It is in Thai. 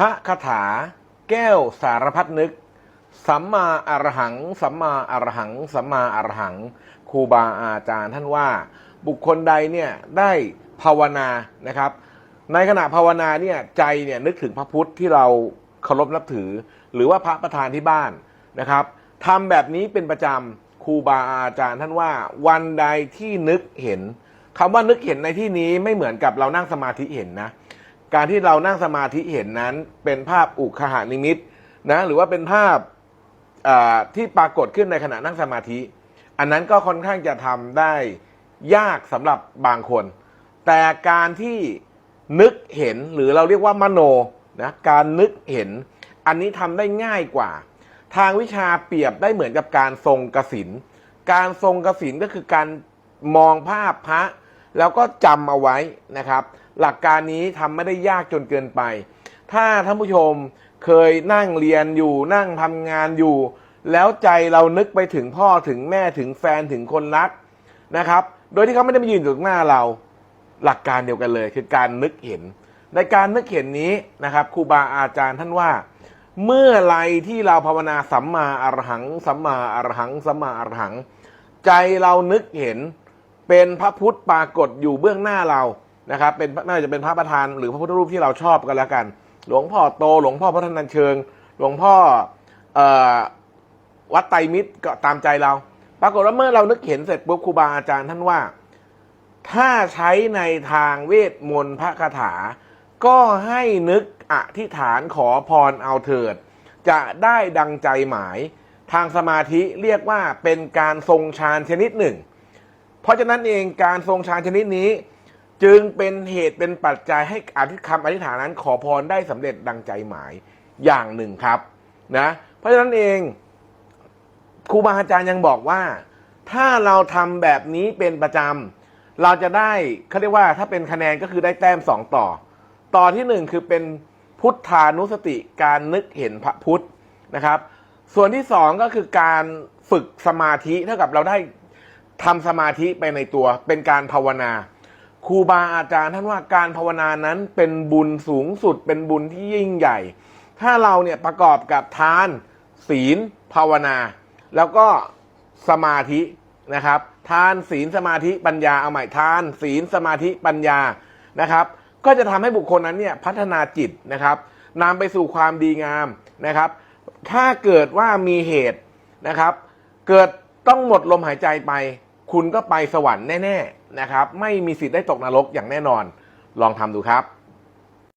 พระคาถา แก้วสารพัดนึก สัมมาอรหัง สัมมาอรหัง สัมมาอรหัง ครูบาอาจารย์ท่านว่า บุคคลใดเนี่ยได้ภาวนานะครับ ในขณะภาวนาเนี่ยใจเนี่ยนึกถึงพระพุทธที่เราเคารพนับถือ หรือว่าพระประธานที่บ้านนะครับทำแบบนี้เป็นประจำครูบาอาจารย์ท่านว่า วันใดที่นึกเห็นคำว่านึกเห็นในที่นี้ไม่เหมือนกับเรานั่งสมาธิเห็นนะ การที่เรานั่งสมาธิเห็นนั้นเป็นภาพอุคหานิมิตนะหรือว่าเป็นภาพที่ปรากฏขึ้นในขณะนั่งสมาธิ อันนั้นก็ค่อนข้างจะทำได้ยากสำหรับบางคน แต่การที่นึกเห็นหรือเราเรียกว่ามโนนะการนึกเห็น อันนี้ทำได้ง่ายกว่า ทางวิชาเปรียบได้เหมือนกับการทรงกสินการทรงกสินก็คือการมองภาพพระ แล้วก็จำเอาไว้นะครับ หลักการนี้ทำไม่ได้ยากจนเกินไป ถ้าท่านผู้ชมเคยนั่งเรียนอยู่นั่งทำงานอยู่ แล้วใจเรานึกไปถึงพ่อถึงแม่ถึงแฟนถึงคนรักนะครับ โดยที่เขาไม่ได้มายืนอยู่ตรงหน้าเรา หลักการเดียวกันเลย คือการนึกเห็น ในการนึกเห็นนี้นะครับครูบาอาจารย์ท่านว่า เมื่อไรที่เราภาวนาสัมมาอรหังสัมมาอรหังสัมมาอรหัง ใจเรานึกเห็นเป็นพระพุทธปรากฏอยู่เบื้องหน้าเรา นะครับเป็นน่าจะเป็นพระประธานหรือพระพุทธรูปที่เราชอบกันแล้วกัน หลวงพ่อโตหลวงพ่อพระธนัญเชิง หลวงพ่อเอ่อวัดไตรมิตรก็ตามใจเรา ปรากฏว่าเมื่อเรานึกเห็นเสร็จปุ๊บครูบาอาจารย์ท่านว่า ถ้าใช้ในทางเวทมนต์พระคาถา ก็ให้นึกอธิษฐานขอพรเอาเถิด จะได้ดังใจหมาย ทางสมาธิเรียกว่าเป็นการทรงฌานชนิดหนึ่ง เพราะฉะนั้นเองการทรงฌานชนิดนี้ จึงเป็นเหตุเป็นปัจจัยให้อธิคำอธิษฐานนั้นขอพรได้สำเร็จดังใจหมายอย่างหนึ่งครับนะเพราะฉะนั้นเองครูบาอาจารย์ยังบอกว่า ถ้าเราทำแบบนี้เป็นประจำเราจะได้เขาเรียกว่าถ้าเป็นคะแนนก็คือได้แต้มสองต่อ ต่อที่หนึ่งคือเป็นพุทธานุสติการนึกเห็นพระพุทธนะครับ ส่วนที่สองก็คือการฝึกสมาธิเท่ากับเราได้ทำสมาธิไปในตัวเป็นการภาวนา ครูบาอาจารย์ท่านว่าการภาวนานั้นเป็นบุญสูงสุดเป็นบุญที่ยิ่งใหญ่ ถ้าเราเนี่ยประกอบกับทาน ศีล ภาวนา แล้วก็สมาธินะครับ ทานศีลสมาธิปัญญาเอาใหม่ทาน ศีลสมาธิปัญญานะครับ ก็จะทำให้บุคคลนั้นเนี่ยพัฒนาจิตนะครับนำไปสู่ความดีงามนะครับ ถ้าเกิดว่ามีเหตุนะครับ เกิดต้องหมดลมหายใจไป คุณก็ไปสวรรค์แน่ๆนะครับ ไม่มีสิทธิ์ได้ตกนรกอย่างแน่นอน ลองทำดูครับ